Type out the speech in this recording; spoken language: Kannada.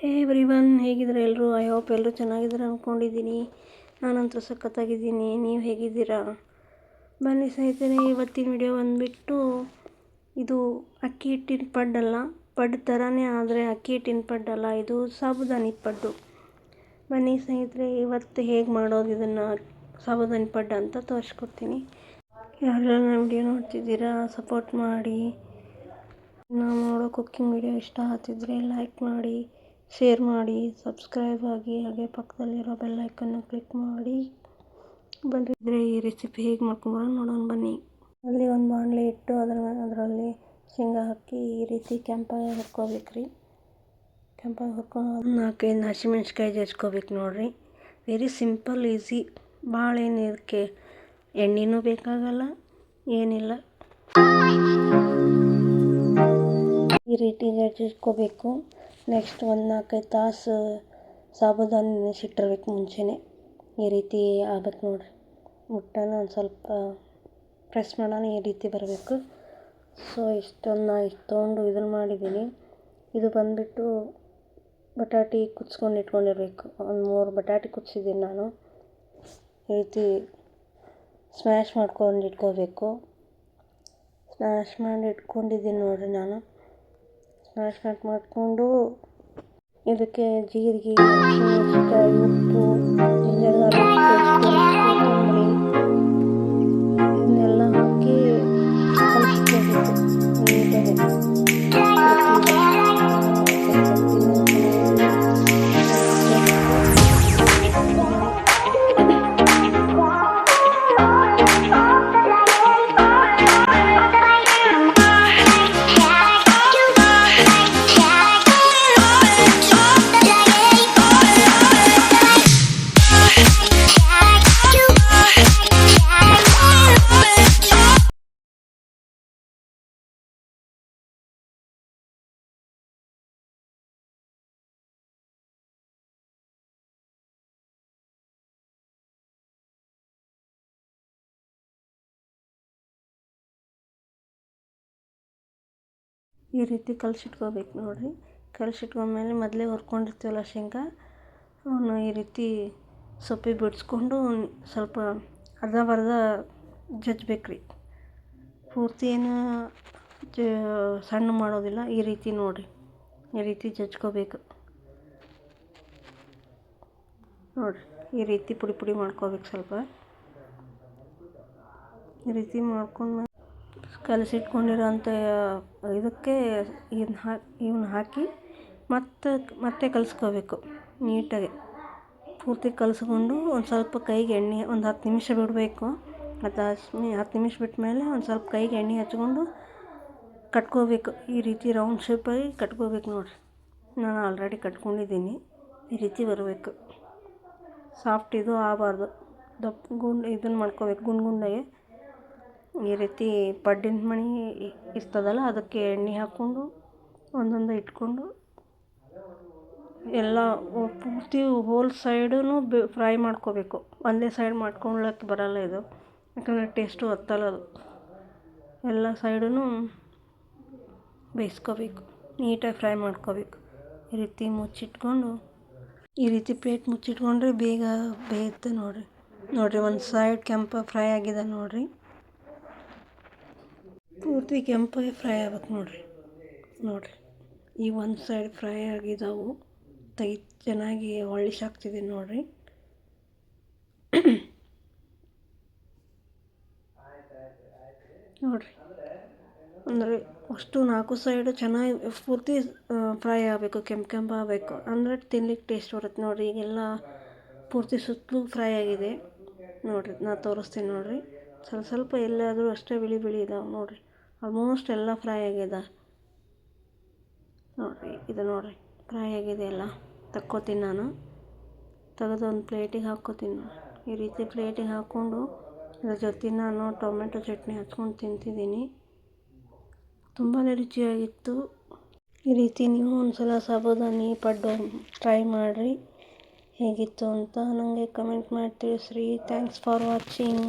ಹೇ ಎವ್ರಿವನ್, ಹೇಗಿದ್ದೀರಾ ಎಲ್ಲರೂ ಐ ಹೋಪ್ ಎಲ್ಲರೂ ಚೆನ್ನಾಗಿದ್ದೀರಾ ಅಂದ್ಕೊಂಡಿದ್ದೀನಿ ನಾನಂತೂ ಸಖತ್ತಾಗಿದ್ದೀನಿ. ನೀವು ಹೇಗಿದ್ದೀರಾ? ಬನ್ನಿ ಸ್ನೇಹಿತರೆ, ಇವತ್ತಿನ ವಿಡಿಯೋ ಬಂದುಬಿಟ್ಟು ಇದು ಅಕ್ಕಿ ಹಿಟ್ಟಿನ ಪಡ್ಡಲ್ಲ. ಪಡ್ ಥರನೇ ಆದರೆ ಅಕ್ಕಿ ಹಿಟ್ಟಿನ ಪಡ್ಡಲ್ಲ. ಇದು ಸಾಬುದಾನಿ ಪಡ್ಡು. ಬನ್ನಿ ಸ್ನೇಹಿತರೆ, ಇವತ್ತು ಹೇಗೆ ಮಾಡೋದು ಇದನ್ನು ಸಾಬುದಾನಿ ಪಡ್ಡು ಅಂತ ತೋರಿಸ್ಕೊಡ್ತೀನಿ. ಯಾರೆಲ್ಲ ನನ್ನ ವಿಡಿಯೋ ನೋಡ್ತಿದ್ದೀರಾ, ಸಪೋರ್ಟ್ ಮಾಡಿ. ನಾವು ನೋಡೋ ಕುಕ್ಕಿಂಗ್ ವಿಡಿಯೋ ಇಷ್ಟ ಆಗ್ತಿದ್ರೆ ಲೈಕ್ ಮಾಡಿ. ಶೇರ್ ಮಾಡಿ ಸಬ್ಸ್ಕ್ರೈಬ್ ಆಗಿ, ಹಾಗೆ ಪಕ್ಕದಲ್ಲಿರೋ ಬೆಲ್ ಐಕನ್ನು ಕ್ಲಿಕ್ ಮಾಡಿ. ಬಂದಿದ್ದರೆ ಈ ರೆಸಿಪಿ ಹೇಗೆ ಮಾಡ್ಕೊಂಬರೋದು ನೋಡೋಣ ಬನ್ನಿ. ಅಲ್ಲಿ ಒಂದು ಬಾಣಲೆ ಇಟ್ಟು ಅದರ ಅದರಲ್ಲಿ ಶೇಂಗಾ ಹಾಕಿ ಈ ರೀತಿ ಕೆಂಪಾಗಿ ಹುರ್ಕೋಬೇಕು ರೀ ಕೆಂಪಾಗಿ ಹುರ್ಕೊಂಡು ನಾಲ್ಕೈದು ಹಸಿಮೆಣ್ಸಿಕಾಯಿ ಜಜ್ಕೋಬೇಕು ನೋಡಿರಿ. ವೆರಿ ಸಿಂಪಲ್ ಈಸಿ ಭಾಳ ಏನು ಇದಕ್ಕೆ ಎಣ್ಣೆನೂ ಬೇಕಾಗಲ್ಲ, ಏನಿಲ್ಲ. ಈ ರೀತಿ ಜಜ್ಜಿಟ್ಕೋಬೇಕು ನೆಕ್ಸ್ಟ್ ಒಂದು ನಾಲ್ಕೈದು ತಾಸು, ಸಾಬುದಾನ ನೆನೆಸಿಟ್ಟಿರ್ಬೇಕು ಮುಂಚೆನೇ. ಈ ರೀತಿ ಆಗ್ಬೇಕು ನೋಡಿರಿ. ಮುಟ್ಟನ ಒಂದು ಸ್ವಲ್ಪ ಪ್ರೆಸ್ ಮಾಡೋಣ ಈ ರೀತಿ ಬರಬೇಕು. ಸೊ ಇಷ್ಟೊಂದು ನಾ ಇಷ್ಟು ತೊಗೊಂಡು ಇದನ್ನು ಮಾಡಿದ್ದೀನಿ. ಇದು ಬಂದುಬಿಟ್ಟು ಬಟಾಟಿ ಕುದಿಸ್ಕೊಂಡು ಇಟ್ಕೊಂಡಿರ್ಬೇಕು. ಒಂದು ಮೂರು ಬಟಾಟಿ ಕುದಿಸಿದ್ದೀನಿ ನಾನು. ಈ ರೀತಿ ಸ್ಮ್ಯಾಶ್ ಮಾಡ್ಕೊಂಡು ಇಟ್ಕೋಬೇಕು. ಸ್ಮ್ಯಾಶ್ ಮಾಡಿ ಇಟ್ಕೊಂಡಿದ್ದೀನಿ ನೋಡಿರಿ ನಾನು. ಕಟ್ ಮಾಡಿಕೊಂಡು ಇದಕ್ಕೆ ಜೀರಿಗೆ ಉಪ್ಪು ಈ ರೀತಿ ಕಲಸಿಟ್ಕೋಬೇಕು ನೋಡಿರಿ. ಕಲಸಿಟ್ಕೊಂಡ್ಮೇಲೆ ಮೊದಲೇ ಹುರ್ಕೊಂಡಿರ್ತೀವಲ್ಲ ಶೇಂಗಾ, ಅವನ್ನ ಈ ರೀತಿ ಸೊಪ್ಪಿಗೆ ಬಿಡಿಸ್ಕೊಂಡು ಸ್ವಲ್ಪ ಅರ್ಧ ಬರ್ಧ ಜಜ್ಬೇಕು ರೀ ಪೂರ್ತಿ ಏನು ಜ ಸಣ್ಣ ಮಾಡೋದಿಲ್ಲ, ಈ ರೀತಿ ನೋಡಿರಿ. ಈ ರೀತಿ ಜಜ್ಕೋಬೇಕು. ನೋಡಿರಿ, ಈ ರೀತಿ ಪುಡಿ ಪುಡಿ ಮಾಡ್ಕೋಬೇಕು ಸ್ವಲ್ಪ. ಈ ರೀತಿ ಮಾಡ್ಕೊಂಡ್ಮೇಲೆ ಕಲಸಿಟ್ಕೊಂಡಿರೋಂಥ ಇದಕ್ಕೆ ಇದನ್ನ ಹಾಕಿ ಇವ್ನ ಹಾಕಿ ಮತ್ತೆ ಮತ್ತೆ ಕಲಸ್ಕೋಬೇಕು ನೀಟಾಗಿ. ಪೂರ್ತಿ ಕಲಸ್ಕೊಂಡು ಒಂದು ಸ್ವಲ್ಪ ಕೈಗೆ ಎಣ್ಣೆ, ಒಂದು ಹತ್ತು ನಿಮಿಷ ಬಿಡಬೇಕು. ಮತ್ತು ಹತ್ತು ನಿಮಿಷ ಬಿಟ್ಟ ಮೇಲೆ ಒಂದು ಸ್ವಲ್ಪ ಕೈಗೆ ಎಣ್ಣೆ ಹಚ್ಕೊಂಡು ಕಟ್ಕೋಬೇಕು. ಈ ರೀತಿ ರೌಂಡ್ ಶೇಪಾಗಿ ಕಟ್ಕೋಬೇಕು ನೋಡಿರಿ. ನಾನು ಆಲ್ರೆಡಿ ಕಟ್ಕೊಂಡಿದ್ದೀನಿ. ಈ ರೀತಿ ಬರಬೇಕು. ಸಾಫ್ಟ್ ಇದು ಆಗಬಾರ್ದು. ದಪ್ಪ ಗುಂಡು ಇದನ್ನು ಮಾಡ್ಕೋಬೇಕು ಗುಂಡು ಗುಂಡಾಗೆ. ಈ ರೀತಿ ಪಡ್ಡಿನ ಮಣಿ ಇರ್ತದಲ್ಲ, ಅದಕ್ಕೆ ಎಣ್ಣೆ ಹಾಕ್ಕೊಂಡು ಒಂದೊಂದು ಇಟ್ಕೊಂಡು ಎಲ್ಲ ಪೂರ್ತಿ ಹೋಲ್ ಸೈಡೂ ಬೆ ಫ್ರೈ ಮಾಡ್ಕೋಬೇಕು. ಒಂದೇ ಸೈಡ್ ಮಾಡ್ಕೊಳ್ಳೋಕ್ಕೆ ಬರಲ್ಲ ಇದು. ಯಾಕಂದರೆ ಟೇಸ್ಟು ಹತ್ತಲ್ಲ ಅದು. ಎಲ್ಲ ಸೈಡೂ ಬೇಯಿಸ್ಕೋಬೇಕು. ನೀಟಾಗಿ ಫ್ರೈ ಮಾಡ್ಕೋಬೇಕು. ಈ ರೀತಿ ಮುಚ್ಚಿಟ್ಕೊಂಡು, ಈ ರೀತಿ ಪ್ಲೇಟ್ ಮುಚ್ಚಿಟ್ಕೊಂಡ್ರೆ ಬೇಗ ಬೇಯುತ್ತೆ ನೋಡಿರಿ. ನೋಡಿರಿ, ಒಂದು ಸೈಡ್ ಕೆಂಪ ಫ್ರೈ ಆಗಿದೆ ನೋಡಿರಿ. ಪೂರ್ತಿ ಕೆಂಪಗೆ ಫ್ರೈ ಆಗ್ಬೇಕು ನೋಡಿರಿ. ನೋಡಿರಿ. ಈ ಒಂದು ಸೈಡ್ ಫ್ರೈ ಆಗಿದ್ದಾವು ತೈ ಚೆನ್ನಾಗಿ ಒಳ್ಳಿಶ್ ಶಾಕ್ತಿದೆ ನೋಡಿರಿ. ನೋಡಿರಿ. ಅಂದರೆ ಅಷ್ಟು ನಾಲ್ಕು ಸೈಡು ಚೆನ್ನಾಗಿ ಪೂರ್ತಿ ಫ್ರೈ ಆಗಬೇಕು, ಕೆಂಪು ಕೆಂಪು ಆಗಬೇಕು. ಅಂದರೆ ತಿನ್ಲಿಕ್ಕೆ ಟೇಸ್ಟ್ ಬರುತ್ತೆ ನೋಡಿರಿ. ಈಗೆಲ್ಲ ಪೂರ್ತಿ ಸುತ್ತಲೂ ಫ್ರೈ ಆಗಿದೆ. ನೋಡಿರಿ, ನಾ ತೋರಿಸ್ತೀನಿ ನೋಡಿರಿ. ಸ್ವಲ್ಪ ಸ್ವಲ್ಪ ಎಲ್ಲಾದರೂ ಅಷ್ಟೇ ಬಿಳಿ ಬಿಳಿ ಇದಾವೆ ನೋಡಿರಿ. ಆಲ್ಮೋಸ್ಟ್ ಎಲ್ಲ ಫ್ರೈ ಆಗಿದೆ ನೋಡಿರಿ, ಇದು ನೋಡಿರಿ ಫ್ರೈ ಆಗಿದೆ ಎಲ್ಲ. ತಕ್ಕೋತೀನಿ ನಾನು. ತೆಗೆದು ಒಂದು ಪ್ಲೇಟಿಗೆ ಹಾಕ್ಕೋತೀನಿ ಈ ರೀತಿ ಪ್ಲೇಟಿಗೆ ಹಾಕ್ಕೊಂಡು ಅದ್ರ ಜೊತೆ ನಾನು ಟೊಮೆಟೊ ಚಟ್ನಿ ಹಚ್ಕೊಂಡು ತಿಂತಿದ್ದೀನಿ. ತುಂಬಾ ರುಚಿಯಾಗಿತ್ತು. ಈ ರೀತಿ ನೀವು ಒಂದು ಸಲ ಸಾಬುದಾನಿ ಪಡ್ಡು ಟ್ರೈ ಮಾಡಿರಿ. ಹೇಗಿತ್ತು ಅಂತ ನನಗೆ ಕಮೆಂಟ್ ಮಾಡಿ ತಿಳಿಸ್ರಿ. Thanks for watching